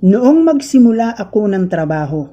Noong magsimula ako ng trabaho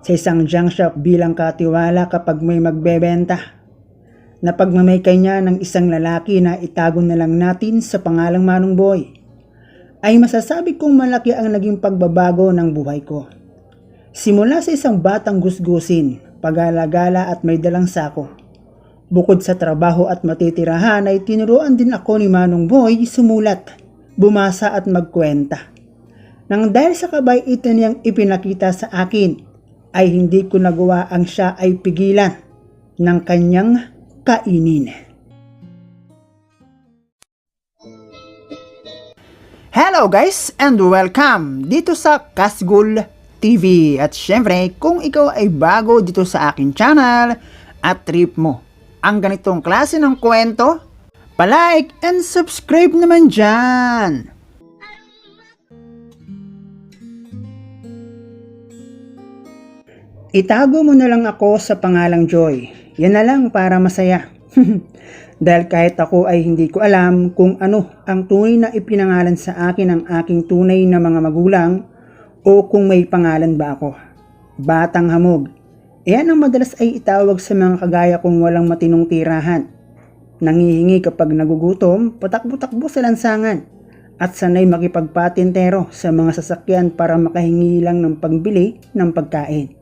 sa isang junk shop bilang katiwala kapag may magbebenta, napagmamaykay niya ng isang lalaki na itago na lang natin sa pangalang Manong Boy, ay masasabi kong malaki ang naging pagbabago ng buhay ko. Simula sa isang batang gusgusin, pag-alagala at may dalang sako. Bukod sa trabaho at matitirahan ay tinuruan din ako ni Manong Boy sumulat, bumasa at magkwenta. Nang dahil sa kabay ito niyang ipinakita sa akin, ay hindi ko nagawa ang siya ay pigilan ng kanyang kainin. Hello guys and welcome dito sa Kasgul TV. At syempre, kung ikaw ay bago dito sa akin channel at trip mo ang ganitong klase ng kwento, palike and subscribe naman dyan. Itago mo na lang ako sa pangalang Joy. Yan na lang para masaya. Dahil kahit ako ay hindi ko alam kung ano ang tunay na ipinangalan sa akin ng aking tunay na mga magulang o kung may pangalan ba ako. Batang hamog. Iyan ang madalas ay itawag sa mga kagaya kong walang matinong tirahan. Nangihingi kapag nagugutom, patakbo-takbo sa lansangan at sanay makipagpatintero sa mga sasakyan para makahingi lang ng pagbili ng pagkain.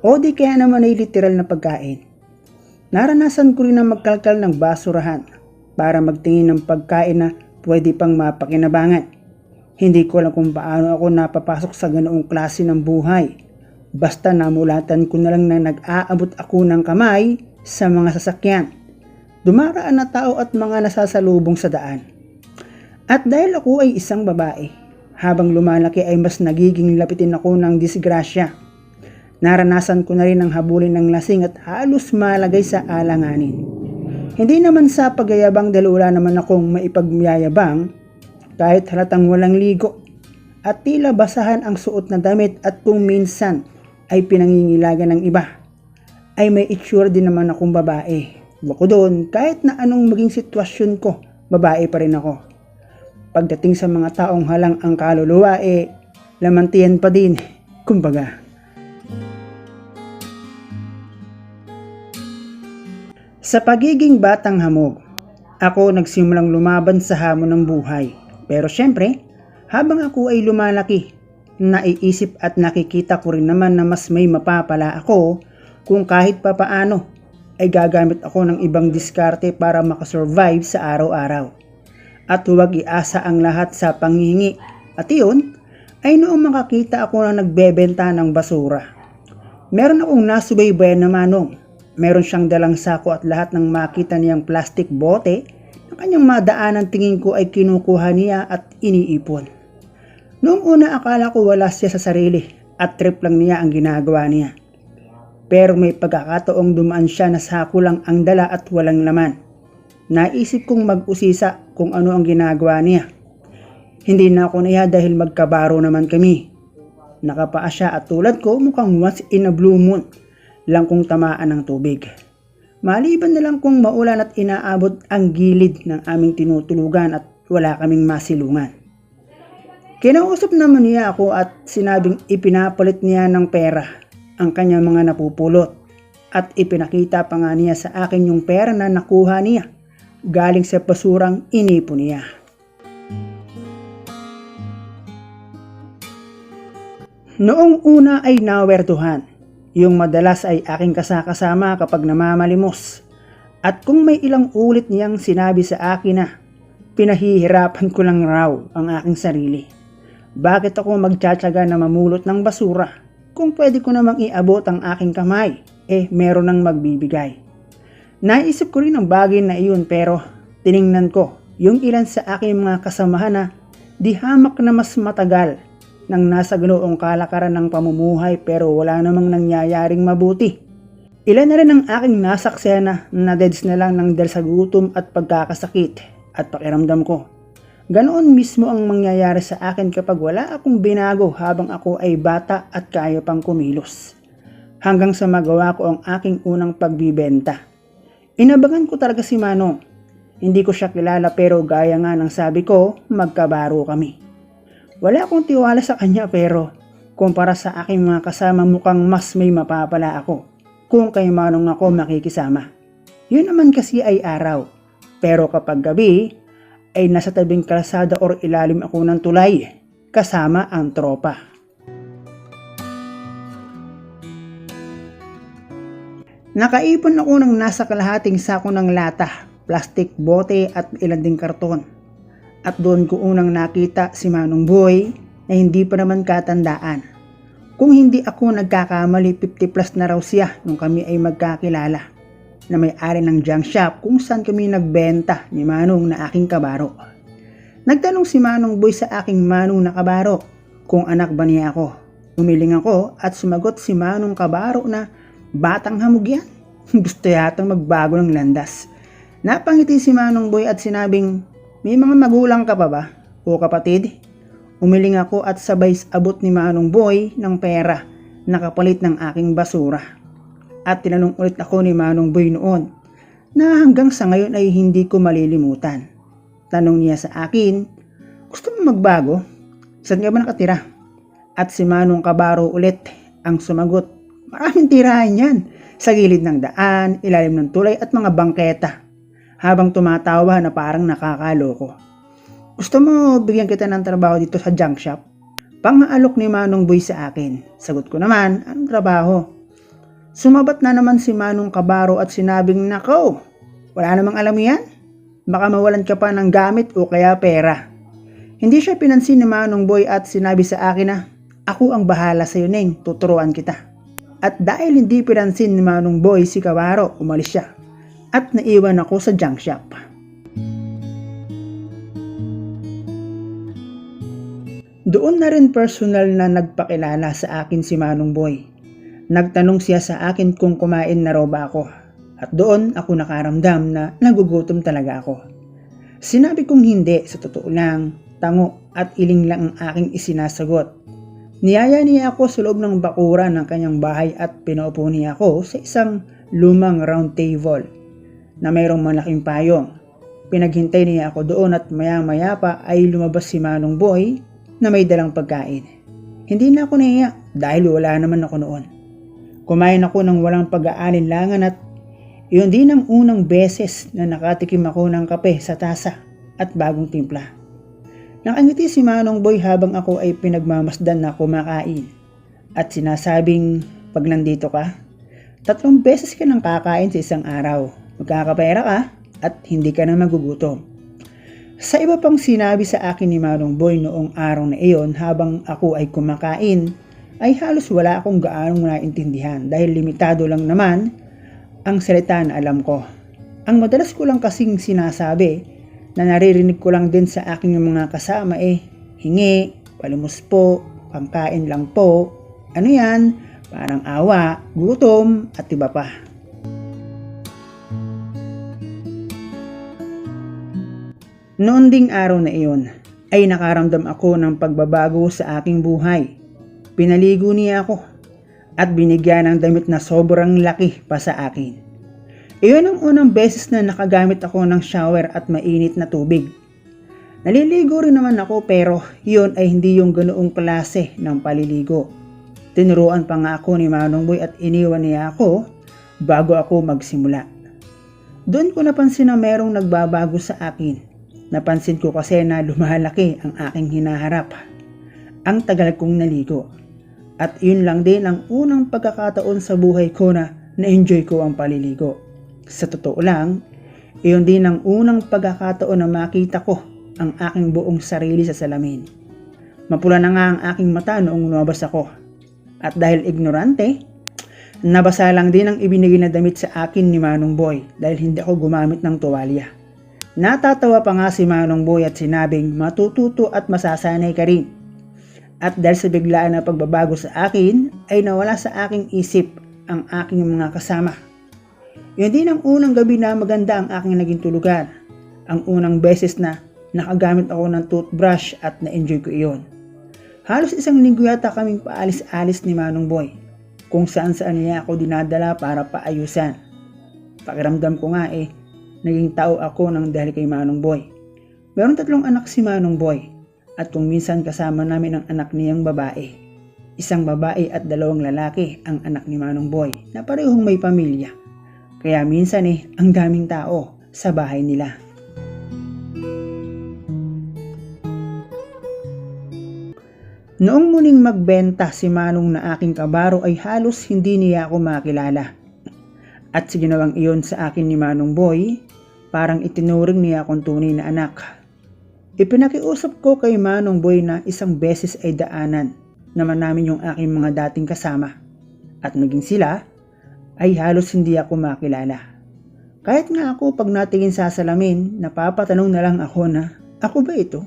O di kaya naman ay literal na pagkain. Naranasan ko rin na magkalkal ng basurahan para magtingin ng pagkain na pwede pang mapakinabangan. Hindi ko alam kung paano ako napapasok sa ganoong klase ng buhay. Basta namulatan ko na lang na nag-aabot ako ng kamay sa mga sasakyan. Dumaraan na tao at mga nasasalubong sa daan. At dahil ako ay isang babae, habang lumalaki ay mas nagiging lapitin ako ng disgrasya. Naranasan ko na rin ang habulin ng lasing at halos malagay sa alanganin. Hindi naman sa pagyayabang dahil wala naman akong maipagmayabang kahit halatang walang ligo at tila basahan ang suot na damit at kung minsan ay pinangingilagan ng iba ay may itsura din naman akong babae. Bako doon, kahit na anong maging sitwasyon ko, babae pa rin ako. Pagdating sa mga taong halang ang kaluluwa, eh, lamantiyan pa din, kumbaga. Sa pagiging batang hamog, ako nagsimulang lumaban sa hamon ng buhay. Pero syempre, habang ako ay lumalaki, naiisip at nakikita ko rin naman na mas may mapapala ako kung kahit papaano ay gagamit ako ng ibang diskarte para makasurvive sa araw-araw. At huwag iasa ang lahat sa panghihingi. At iyon, ay noong makakita ako na nagbebenta ng basura. Meron akong nasubaybayan na manong Meron siyang dalang sako at lahat ng makita niyang plastic bote na kanyang madaanan tingin ko ay kinukuha niya at iniipon. Noong una akala ko wala siya sa sarili at trip lang niya ang ginagawa niya. Pero may pagkakataong dumaan siya na sako lang ang dala at walang laman. Naisip kong mag-usisa kung ano ang ginagawa niya. Hindi na ako niya dahil magkabaro naman kami. Nakapaa siya at tulad ko mukhang once in a blue moon lang kung tamaan ng tubig. Maliban na lang kung maulan at inaabot ang gilid ng aming tinutulugan at wala kaming masilungan. Kinausap naman niya ako at sinabing ipinapalit niya ng pera ang kanyang mga napupulot at ipinakita pa nga niya sa akin yung pera na nakuha niya galing sa basurang inipo niya. Noong una ay nawertuhan yung madalas ay aking kasakasama kapag namamalimos. At kung may ilang ulit niyang sinabi sa akin na pinahihirapan ko lang raw ang aking sarili. Bakit ako magtsatsaga na mamulot ng basura kung pwede ko namang iabot ang aking kamay eh meron nang magbibigay. Naisip ko rin ang bagay na iyon pero tiningnan ko yung ilan sa aking mga kasamahan na di hamak na mas matagal nang nasa ganoong kalakaran ng pamumuhay pero wala namang nangyayaring mabuti. Ilan na rin ang aking nasaksena na deads na lang ng dahil gutom at pagkakasakit at pakiramdam ko. Ganoon mismo ang mangyayari sa akin kapag wala akong binago habang ako ay bata at kaya pang kumilos. Hanggang sa magawa ko ang aking unang pagbibenta. Inabangan ko talaga si Manong. Hindi ko siya kilala pero gaya nga ng sabi ko, magkabaro kami. Wala akong tiwala sa kanya pero kumpara sa aking mga kasama mukhang mas may mapapala ako kung kay manong ako makikisama. Yun naman kasi ay araw. Pero kapag gabi, ay nasa tabing kalsada or ilalim ako ng tulay kasama ang tropa. Nakaipon ako ng nasa kalahating sako ng lata, plastic, bote at ilan ding karton. At doon ko unang nakita si Manong Boy na hindi pa naman katandaan. Kung hindi ako nagkakamali 50 plus na raw siya nung kami ay magkakilala na may-ari ng junk shop kung saan kami nagbenta ni Manong na aking kabaro. Nagtanong si Manong Boy sa aking Manong na kabaro kung anak ba niya ako. Umiling ako at sumagot si Manong kabaro na batang hamog yan. Gusto yatang magbago ng landas. Napangiti si Manong Boy at sinabing, may mga magulang ka pa ba? O kapatid? Umiling ako at sabay abot ni Manong Boy ng pera na kapalit ng aking basura. At tinanong ulit ako ni Manong Boy noon na hanggang sa ngayon ay hindi ko malilimutan. Tanong niya sa akin, gusto mo magbago? Saan ka ba nakatira? At si Manong Kabaro ulit ang sumagot, maraming tirahan yan sa gilid ng daan, ilalim ng tulay at mga bangketa habang tumatawa na parang nakakaloko. Gusto mo bigyan kita ng trabaho dito sa junk shop? Pangaalok ni Manong Boy sa akin. Sagot ko naman, anong trabaho? Sumabat na naman si Manong Kabaro at sinabing, Nako, wala namang alam yan. Baka mawalan ka pa ng gamit o kaya pera. Hindi siya pinansin ni Manong Boy at sinabi sa akin na, Ako ang bahala sa iyo, Neng, tuturuan kita. At dahil hindi pinansin ni Manong Boy si Kabaro, umalis siya. At naiwan ako sa junk shop. Doon na rin personal na nagpakilala sa akin si Manong Boy. Nagtanong siya sa akin kung kumain na raw ba ako. At doon ako nakaramdam na nagugutom talaga ako. Sinabi kong hindi, sa totoo lang, tango at iling lang ang aking isinasagot. Niyaya niya ako sa loob ng bakura ng kanyang bahay at pinaupo niya ako sa isang lumang round table na mayroong malaking payong. Pinaghintay niya ako doon at maya-maya pa ay lumabas si Manong Boy na may dalang pagkain. Hindi na ako nahiya dahil wala naman ako noon. Kumain ako ng walang pag-aalinlangan at iyon din ang unang beses na nakatikim ako ng kape sa tasa at bagong timpla. Nakangiti si Manong Boy habang ako ay pinagmamasdan na kumakain at sinasabing pag nandito ka, tatlong beses ka nang kakain sa isang araw. Magkakapera ka at hindi ka na magugutom. Sa iba pang sinabi sa akin ni Manong Boy noong araw na iyon habang ako ay kumakain, ay halos wala akong gaanong naintindihan dahil limitado lang naman ang salita na alam ko. Ang madalas ko lang kasing sinasabi na naririnig ko lang din sa aking mga kasama eh, hingi, palimos po, pangkain lang po, ano yan, parang awa, gutom, at iba pa. Noon ding araw na iyon, ay nakaramdam ako ng pagbabago sa aking buhay. Pinaligo niya ako at binigyan ng damit na sobrang laki pa sa akin. Iyon ang unang beses na nakagamit ako ng shower at mainit na tubig. Naliligo rin naman ako pero iyon ay hindi yung ganoong klase ng paliligo. Tinuruan pa nga ako ni Manong Boy at iniwan niya ako bago ako magsimula. Doon ko napansin na merong nagbabago sa akin. Napansin ko kasi na lumalaki ang aking hinaharap. Ang tagal kong naligo. At yun lang din ang unang pagkakataon sa buhay ko na na-enjoy ko ang paliligo. Sa totoo lang, iyon din ang unang pagkakataon na makita ko ang aking buong sarili sa salamin. Mapula na nga ang aking mata noong lumabas ako. At dahil ignorante, nabasa lang din ang ibinigay na damit sa akin ni Manong Boy dahil hindi ako gumamit ng tuwalya. Natatawa pa nga si Manong Boy at sinabing matututo at masasanay ka rin. At dahil sa biglaan na pagbabago sa akin, ay nawala sa aking isip ang aking mga kasama. Yun din ang unang gabi na maganda ang aking naging tulugan. Ang unang beses na nakagamit ako ng toothbrush at na-enjoy ko iyon. Halos isang linggo yata kaming paalis-alis ni Manong Boy kung saan saan niya ako dinadala para paayusan. Pakiramdam ko nga eh, naging tao ako ng dahil kay Manong Boy. Meron tatlong anak si Manong Boy at kung minsan kasama namin ang anak niyang babae. Isang babae at dalawang lalaki ang anak ni Manong Boy na parehong may pamilya. Kaya minsan eh, ang daming tao sa bahay nila. Noong muling magbenta si Manong na aking kabaro ay halos hindi niya ako makilala. At sa ginawang iyon sa akin ni Manong Boy, parang itinuring niya akong tunay na anak. Ipinakiusap ko kay Manong Boy na isang beses ay daanan naman namin yung aking mga dating kasama. At naging sila, ay halos hindi ako makilala. Kahit nga ako pag natingin sa salamin, napapatanong na lang ako na, ako ba ito?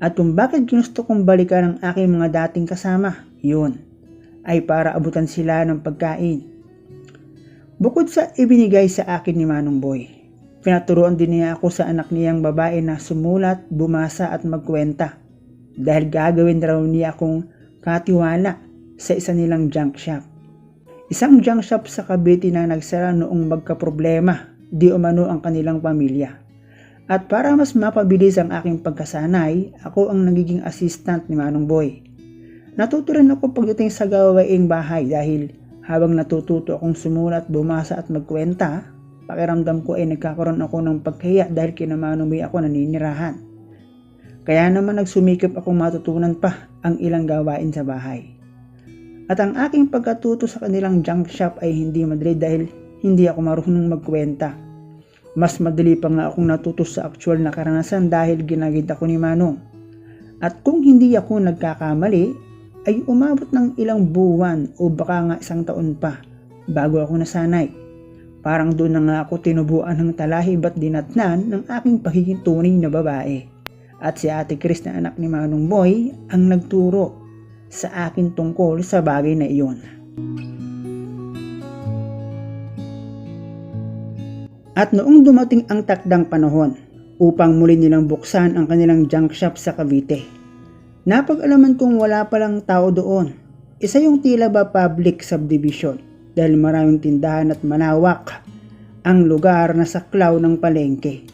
At kung bakit ginusto kong balikan ang aking mga dating kasama, yun, ay para abutan sila ng pagkain. Bukod sa ibinigay sa akin ni Manong Boy, pinaturuan din niya ako sa anak niyang babae na sumulat, bumasa at magkwenta. Dahil gagawin raw niya akong katiwala sa isa nilang junk shop. Isang junk shop sa Cavite na nagsara noong magkaproblema, di umano ang kanilang pamilya. At para mas mapabilis ang aking pagkasanay, ako ang nagiging assistant ni Manong Boy. Natuto rin ako pagdating sa gawaing bahay dahil habang natututo akong sumulat, bumasa at magkwenta, pakiramdam ko ay nagkakaroon ako ng pagkaya dahil kina Manong Boy ako naninirahan. Kaya naman nagsumikap akong matutunan pa ang ilang gawain sa bahay. At ang aking pagkatuto sa kanilang junk shop ay hindi madali dahil hindi ako marunong magkwenta. Mas madali pa nga akong natuto sa actual na karanasan dahil ginagid ako ni Manong. At kung hindi ako nagkakamali, ay umabot ng ilang buwan o baka nga isang taon pa bago ako nasanay. Parang doon na nga ako tinubuan ng talahib at dinatnan ng aking pagiging tunay na babae. At si Ate Chris na anak ni Manong Boy ang nagturo sa akin tungkol sa bagay na iyon. At noong dumating ang takdang panahon upang muli nilang buksan ang kanilang junk shop sa Cavite, napag-alaman kong wala palang tao doon. Isa yung tila ba public subdivision dahil maraming tindahan at malawak ang lugar na saklaw ng palengke.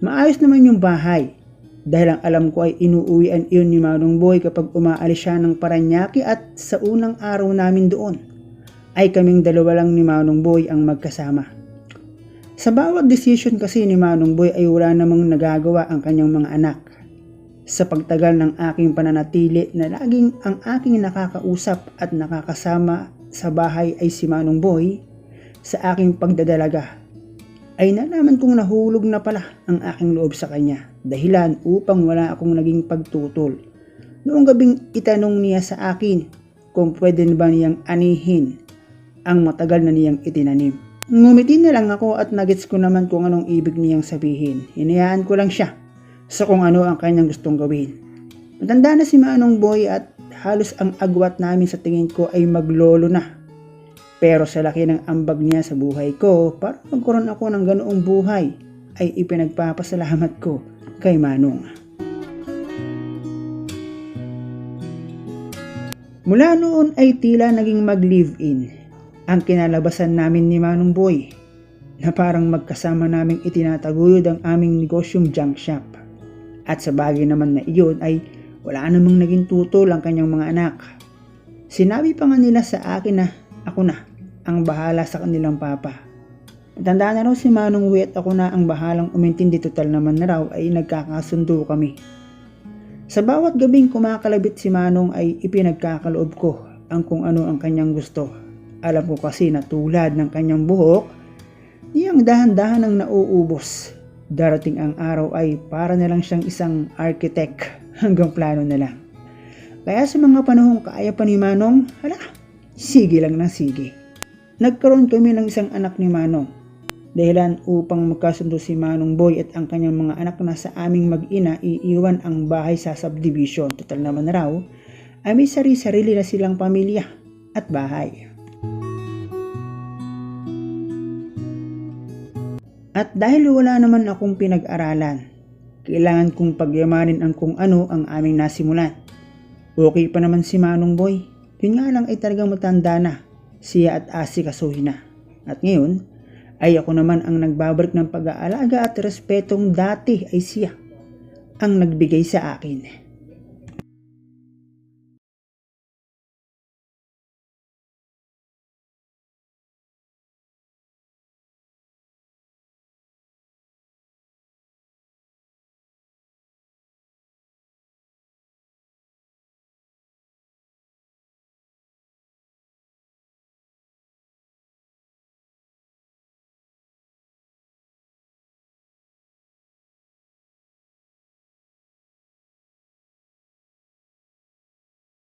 Maayos naman yung bahay dahil ang alam ko ay inuuwian iyon ni Manong Boy kapag umaalis siya ng Paranaque at sa unang araw namin doon ay kaming dalawa lang ni Manong Boy ang magkasama. Sa bawat decision kasi ni Manong Boy ay wala namang nagagawa ang kanyang mga anak. Sa pagtagal ng aking pananatili na laging ang aking nakakausap at nakakasama sa bahay ay si Manong Boy, sa aking pagdadalaga ay nalaman kong nahulog na pala ang aking loob sa kanya dahilan upang wala akong naging pagtutol. Noong gabing itanong niya sa akin kung pwede ba niyang anihin ang matagal na niyang itinanim. Ngumiti na lang ako at nagets ko naman kung anong ibig niyang sabihin. Hinayaan ko lang siya sa kung ano ang kanyang gustong gawin. Matanda na si Manong Boy at halos ang agwat namin sa tingin ko ay maglolo na. Pero sa laki ng ambag niya sa buhay ko, para magkaroon ako ng ganoong buhay, ay ipinagpapasalamat ko kay Manong. Mula noon ay tila naging mag-live-in ang kinalabasan namin ni Manong Boy na parang magkasama naming itinataguyod ang aming negosyong junk shop. At sa bagay naman na iyon ay wala namang naging tutol ang kanyang mga anak. Sinabi pa nga nila sa akin na ako na ang bahala sa kanilang papa. Tanda na raw si Manong Wet ako na ang bahalang umintindi total naman na raw ay nagkakasundo kami. Sa bawat gabing kumakalabit si Manong ay ipinagkakaloob ko ang kung ano ang kanyang gusto. Alam ko kasi na tulad ng kanyang buhok, niyang dahan-dahan ang nauubos. Darating ang araw ay para na lang siyang isang architect hanggang plano na lang. Kaya sa mga panahong kaya pa ni Manong, hala, sige lang na sige. Nagkaroon kami ng isang anak ni Manong. Dahilan upang magkasundo si Manong Boy at ang kanyang mga anak na sa aming mag-ina iiwan ang bahay sa subdivision. Total naman raw, ay may sari-sarili na silang pamilya at bahay. At dahil wala naman akong pinag-aralan, kailangan kong pagyamanin ang kung ano ang aming nasimulan. Okay pa naman si Manong Boy. Yun nga lang ay talagang matanda na. Siya at Asi kasuhin na. At ngayon, ay ako naman ang nagbabalik ng pag-aalaga at respetong dati ay siya ang nagbigay sa akin.